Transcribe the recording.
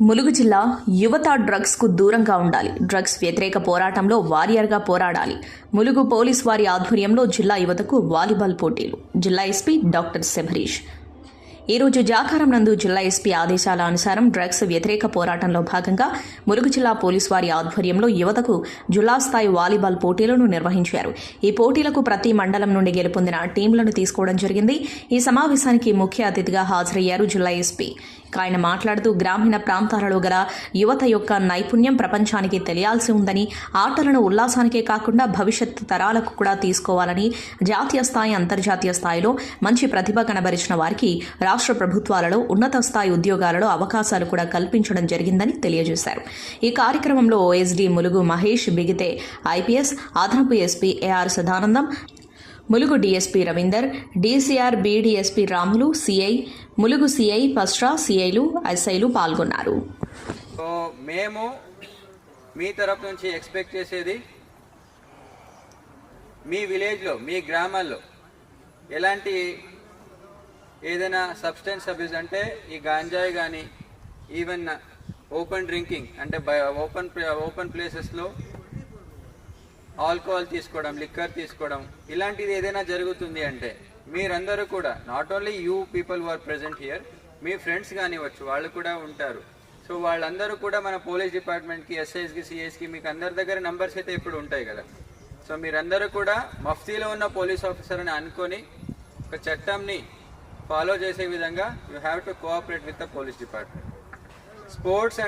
ములుగు జిల్లా యువత డ్రగ్స్కు దూరంగా ఉండాలి. డ్రగ్స్ వ్యతిరేక పోరాటంలో వారియర్గా పోరాడాలి. ములుగు పోలీస్ వారి ఆధ్వర్యంలో జిల్లా యువతకు వాలీబాల్ పోటీలు. జిల్లా ఎస్పీ డాక్టర్ శబరీష్. ఈరోజు జాకారం నందు జిల్లా ఎస్పీ ఆదేశాల అనుసారం డ్రగ్స్ వ్యతిరేక పోరాటంలో భాగంగా ములుగు జిల్లా పోలీస్ వారి ఆధ్వర్యంలో యువతకు జిల్లా స్థాయి వాలీబాల్ పోటీలను నిర్వహించారు. ఈ పోటీలకు ప్రతి మండలం నుండి గెలుపొందిన టీంలను తీసుకోవడం జరిగింది. ఈ సమావేశానికి ముఖ్య అతిథిగా హాజరయ్యారు జిల్లా ఎస్పీ. ఆయన మాట్లాడుతూ గ్రామీణ ప్రాంతాలలో గల యువత యొక్క నైపుణ్యం ప్రపంచానికి తెలియాల్సి ఉందని ఆటలను ఉల్లాసానికే కాకుండా భవిష్యత్ తరాలకు కూడా తీసుకోవాలని జాతీయ స్థాయి అంతర్జాతీయ స్థాయిలో మంచి ప్రతిభ కనబరిచిన వారికి రాష్ట్ర ప్రభుత్వాలలో ఉన్నత స్థాయి ఉద్యోగాలలో అవకాశాలు కూడా కల్పించడం జరిగిందని తెలియజేశారు. ఈ కార్యక్రమంలో ఓఎస్డీ ములుగు మహేష్ బిగితే ఐపీఎస్ అదనపు SP AR Sadanandam Mulugu DSP Ravinder DCR B DSP Ramulu CI Mulugu CI పస్ట్రా సిఐలు ఎస్ఐలు పాల్గొన్నారు. సో మేము మీ తరపు నుంచి ఎక్స్పెక్ట్ చేసేది మీ విలేజ్లో మీ గ్రామాల్లో ఎలాంటి ఏదైనా సబ్స్టెన్స్ అబ్యూస్ అంటే ఈ గాంజాయి కానీ ఈవెన్ ఓపెన్ డ్రింకింగ్ అంటే ఓపెన్ ఓపెన్ ప్లేసెస్లో ఆల్కహాల్ తీసుకోవడం లిక్కర్ తీసుకోవడం ఇలాంటిది ఏదైనా జరుగుతుంది అంటే మీరందరూ కూడా not only you people are present here me friends కానివ్వచ్చు వాళ్ళు కూడా ఉంటారు. సో వాళ్ళందరూ కూడా మన పోలీస్ డిపార్ట్మెంట్కి ఎస్ఐస్కి సిఎస్కి మీకు అందరి దగ్గర నంబర్స్ అయితే ఇప్పుడు ఉంటాయి కదా. సో మీరందరూ కూడా మఫ్తీలో ఉన్న పోలీస్ ఆఫీసర్ అని అనుకొని ఒక చట్టంని ఫాలో చేసే విధంగా you have to cooperate with the police department sports and